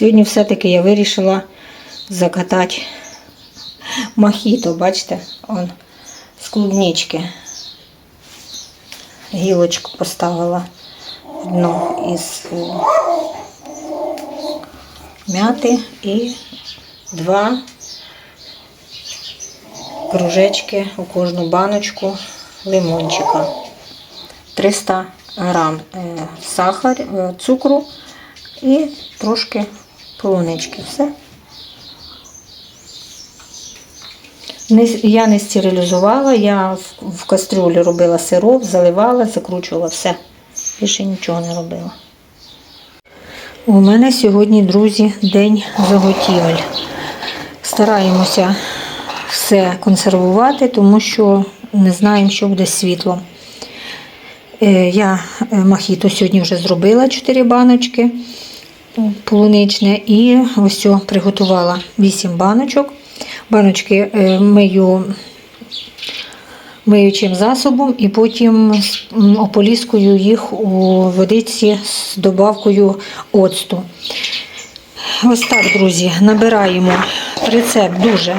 Сьогодні все-таки я вирішила закатати мохіто, бачите, он з клубнички. Гілочку поставила одну із е, мяти і два кружечки у кожну баночку лимончика. 300 грам е, сахар, е, цукру і трошки полунички. Все. Я не стерилізувала, я в, кастрюлі робила сироп, заливала, закручувала все. Більше нічого не робила. У мене сьогодні, друзі, день заготівель. Стараємося все консервувати, тому що не знаємо, що буде з світлом. Е, Я е, мохіто сьогодні вже зробила 4 баночки полуничне і ось приготувала 8 баночок. Баночки е, мию миючим засобом і потім ополіскую їх у водиці з добавкою оцту. Ось так, друзі, набираємо рецепт дуже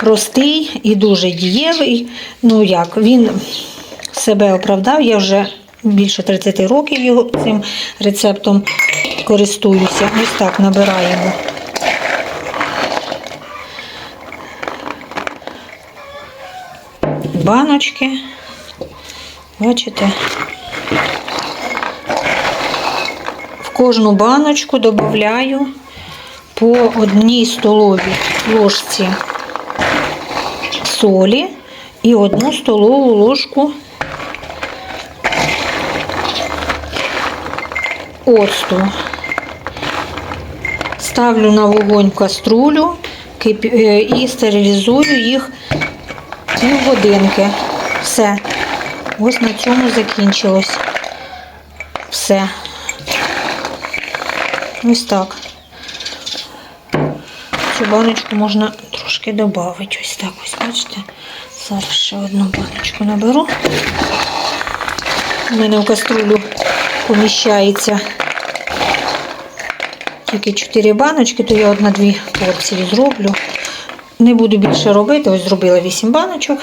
простий і дуже дієвий. Ну як, він себе оправдав. Я вже більше 30 років його цим рецептом користуюся. Ось так набираємо. Баночки. Бачите? В кожну баночку додаю по одній столовій ложці солі і одну столову ложку оцту. Ставлю на вогонь каструлю е, і стерилізую їх півгодинки. Все. Ось на цьому закінчилось. Все. Ось так. Цю баночку можна трошки додати. Ось так ось, бачите? Зараз ще одну баночку наберу. У мене в каструлю поміщається тільки 4 баночки, то я одна-дві порції зроблю. Не буду більше робити, ось зробила 8 баночок.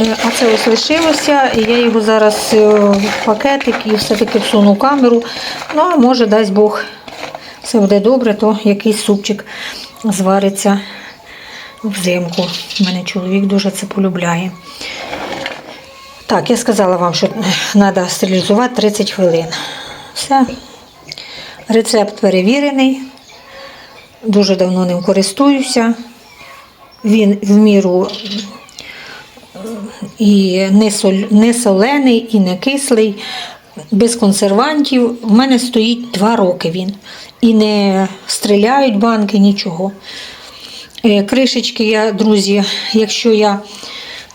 Е, А це ось лишилося, і я його зараз е, в пакетик і все-таки всуну в камеру. Ну, а може, дасть Бог, все буде добре, то якийсь супчик звариться взимку. У мене чоловік дуже це полюбляє. Так, я сказала вам, що треба стерилізувати 30 хвилин. Все. Рецепт перевірений. Дуже давно ним користуюся. Він в міру е, і не, соль, не солений, і не кислий, без консервантів. У мене стоїть 2 роки він. І не стріляють банки, нічого. Е, Кришечки я, друзі, якщо я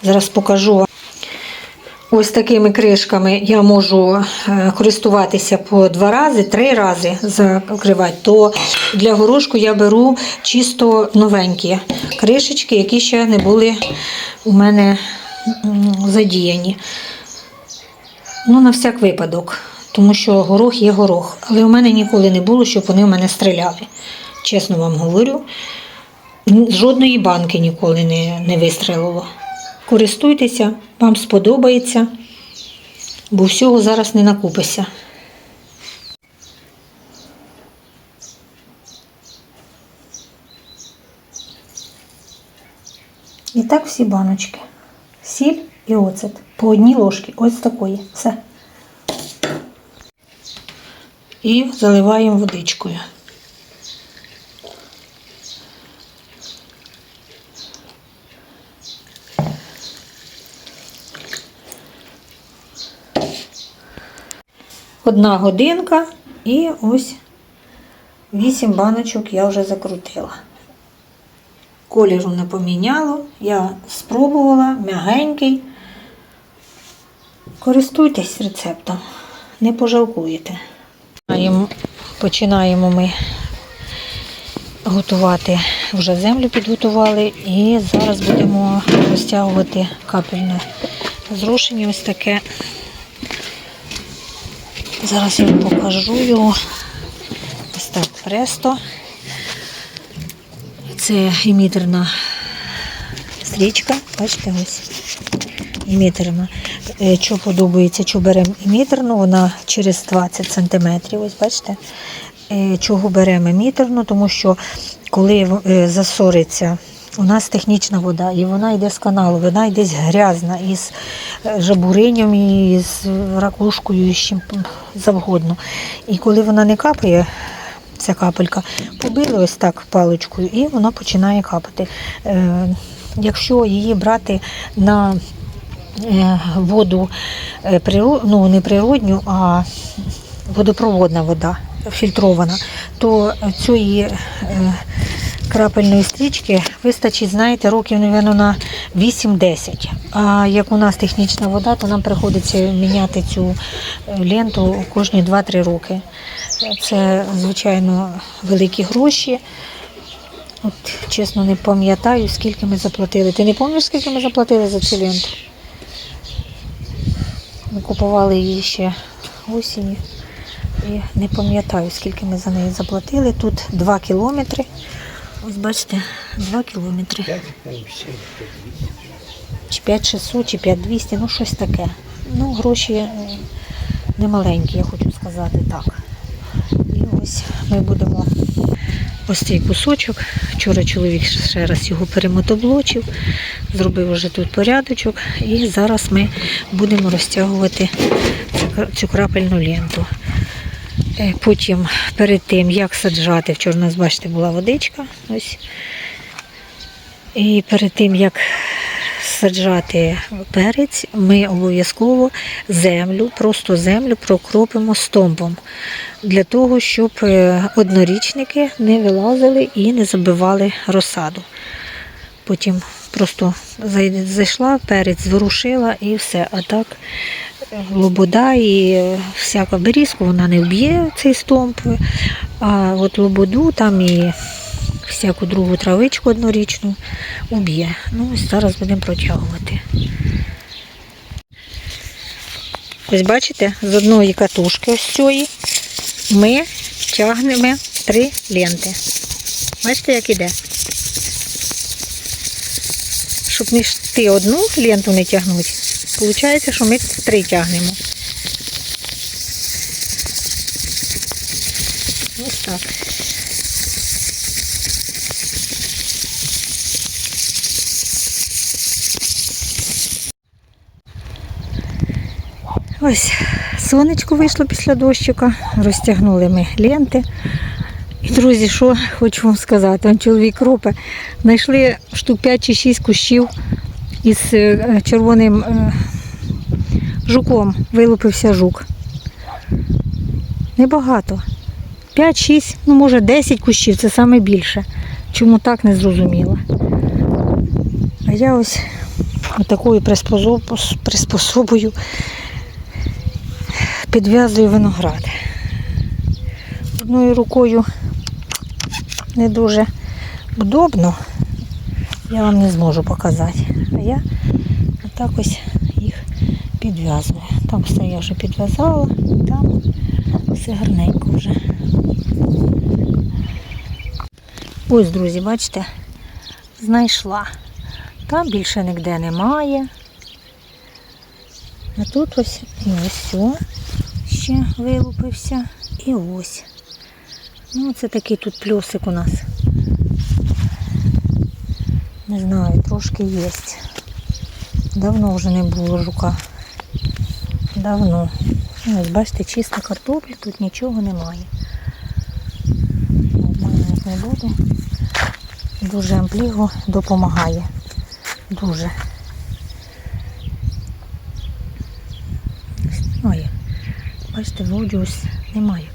зараз покажу вам. Ось такими кришками я можу е, користуватися по два рази, три рази закривати. То для горошку я беру чисто новенькі кришечки, які ще не були у мене задіяні. Ну, на всяк випадок, тому що горох є горох. Але у мене ніколи не було, щоб вони в мене стріляли. Чесно вам говорю, жодної банки ніколи не, не вистрелило. Користуйтеся, вам сподобається, бо всього зараз не накупишся. І так всі баночки. Сіль і оцет. По одній ложці. Ось такої. Все. І заливаємо водичкою. Одна годинка і ось вісім баночок я вже закрутила. Кольору не поміняло, я спробувала, м'ягенький. Користуйтесь рецептом, не пожалкуєте. Починаємо- ми готувати, вже землю підготували і зараз будемо розтягувати капельне зрошення ось таке. Зараз я вам покажу його. Ось так престо. Це імітерна стрічка. Бачите, ось імітерна. Е, Що подобається, що беремо імітерну, вона через 20 см. Ось бачите. Е, Чого беремо імітерну, тому що коли е, засориться у нас технічна вода, і вона йде з каналу, вона йде грязна із жабуринням, і з ракушкою, і з чим завгодно. І коли вона не капає, ця капелька, побили ось так паличкою, і вона починає капати. Е, Якщо її брати на е, воду е, ну, не природню, а водопроводна вода, фільтрована, то цієї крапельної стрічки вистачить, знаєте, років, мабуть, на 8-10. А як у нас технічна вода, то нам приходиться міняти цю е, ленту кожні 2-3 роки. Це, звичайно, великі гроші. От, чесно, не пам'ятаю, скільки ми заплатили. Ти не пам'ятаєш, скільки ми заплатили за цю ленту? Ми купували її ще осінню. І не пам'ятаю, скільки ми за неї заплатили. Тут 2 кілометри. Ось бачите, 2 кілометри. Чи 5600, чи 5200, ну щось таке. Ну, гроші е, немаленькі, я хочу сказати так. І ось ми будемо ось цей кусочок. Вчора чоловік ще раз його перемотоблочив, зробив вже тут порядочок. І зараз ми будемо розтягувати цю- крапельну ленту. Е, Потім перед тим, як саджати, вчора у нас, бачите, була водичка. Ось. І перед тим, як саджати перець, ми обов'язково землю, просто землю прокропимо стомбом для того, щоб е, однорічники не вилазили і не забивали розсаду. Потім просто зайшла, перець зворушила і все. А так лобода і всяка берізку вона не вб'є цей стомб, а от лободу там і всяку другу травичку однорічну уб'є. Ну, ось зараз будемо протягувати. Ось бачите, з одної катушки ось цієї ми тягнемо три ленти. Бачите, як іде? Щоб не йти одну ленту не тягнути, виходить, що ми три тягнемо. Ось так. Ось сонечко вийшло після дощика, розтягнули ми ленти. І, друзі, що хочу вам сказати, чоловік ропе, знайшли штук 5 чи 6 кущів із е, червоним е, жуком. Вилупився жук. Небагато. 5-6, ну може 10 кущів, це саме більше. Чому так не зрозуміло. А я ось такою приспособою підв'язую виноград. Одною рукою не дуже удобно, я вам не зможу показати. А я отак ось їх підв'язую. Там все я вже підв'язала, там все гарненько вже. Ось, друзі, бачите, знайшла. Там більше ніде немає. А тут ось ось ще вилупився. І ось. Ну, це такий тут плюсик у нас. Не знаю, трошки є. Давно вже не було жука. Давно. Ось бачите, чиста картопля, тут нічого немає. Обманювати не буду. Дуже ампліго допомагає. Дуже. Немає. Бачите, вроді ось немає.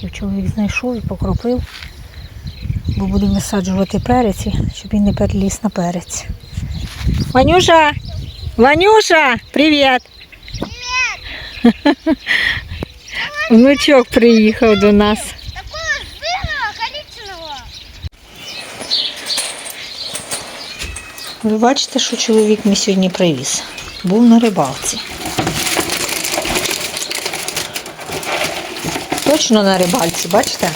Декілька чоловік знайшов і покропив, бо будемо висаджувати перець, щоб він не переліз на перець. Ванюша! Ванюша! Привіт! Привіт! Внучок приїхав до нас. Такого. Ви бачите, що чоловік мені сьогодні привіз. Був на рибалці. Точно на рибальці, бачите?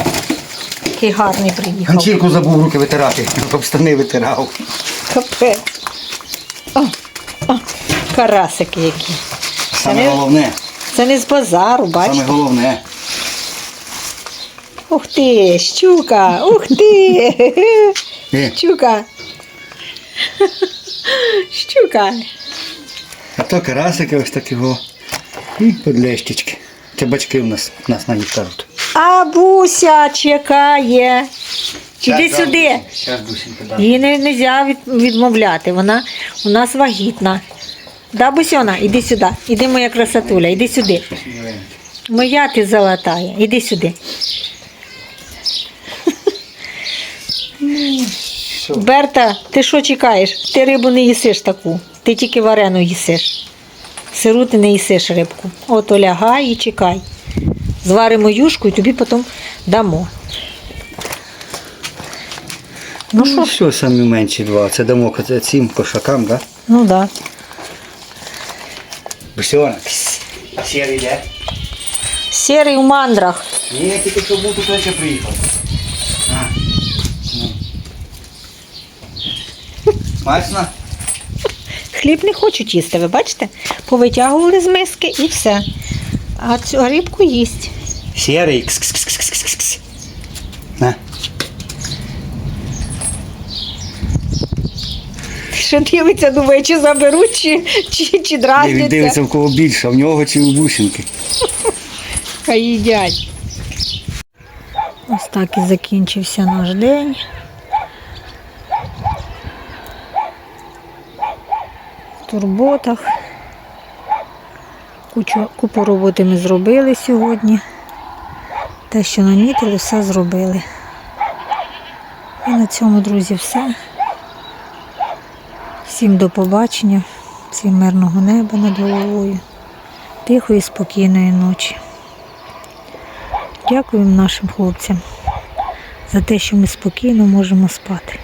Який гарний приїхав. Ганчірку забув руки витирати, об штани витирав. Капець. О, о, карасики які. Саме не- головне, Це не з базару, бачите? саме головне. Ух ти, щука, ух ти. Е, Щука. Щука. А то карасики ось такі. І подлещички. Це бачки у нас, у нас на них кажуть. А буся чекає. Іди сюди. Зараз бусинка дам. Її не можна відмовляти. Вона у нас вагітна. Да, Бусьона, іди сюди. Іди, моя красотуля, іди сюди. Моя ти золотая, іди сюди. Берта, ти що чекаєш? Ти рибу не їсиш таку. Ти тільки варену їсиш. Сиру ти не їсиш рибку. От лягай і чекай. Зваримо юшку і тобі потім дамо. Ну що Ну що самі менші два? Це дамо цим кошакам, так? ну так. Да. Бусьона. Сірий йде? Сірий у мандрах. Ні, тільки що був тут ще приїхав. А. Смачно? Хліб не хочуть їсти, ви бачите? Повитягували з миски і все. А цю рибку їсть. Сірий. На. Що дивиться, думає, чи заберуть, чи, чи, чи Ні, Він дивиться в кого більше, в нього чи у бусинки. Хай їдять. Ось так і закінчився наш день. Турботах. Кучу, купу роботи ми зробили сьогодні. Те, що намітили, все зробили. І на цьому, друзі, все. Всім до побачення, всім мирного неба над головою, тихої, спокійної ночі. Дякуємо нашим хлопцям за те, що ми спокійно можемо спати.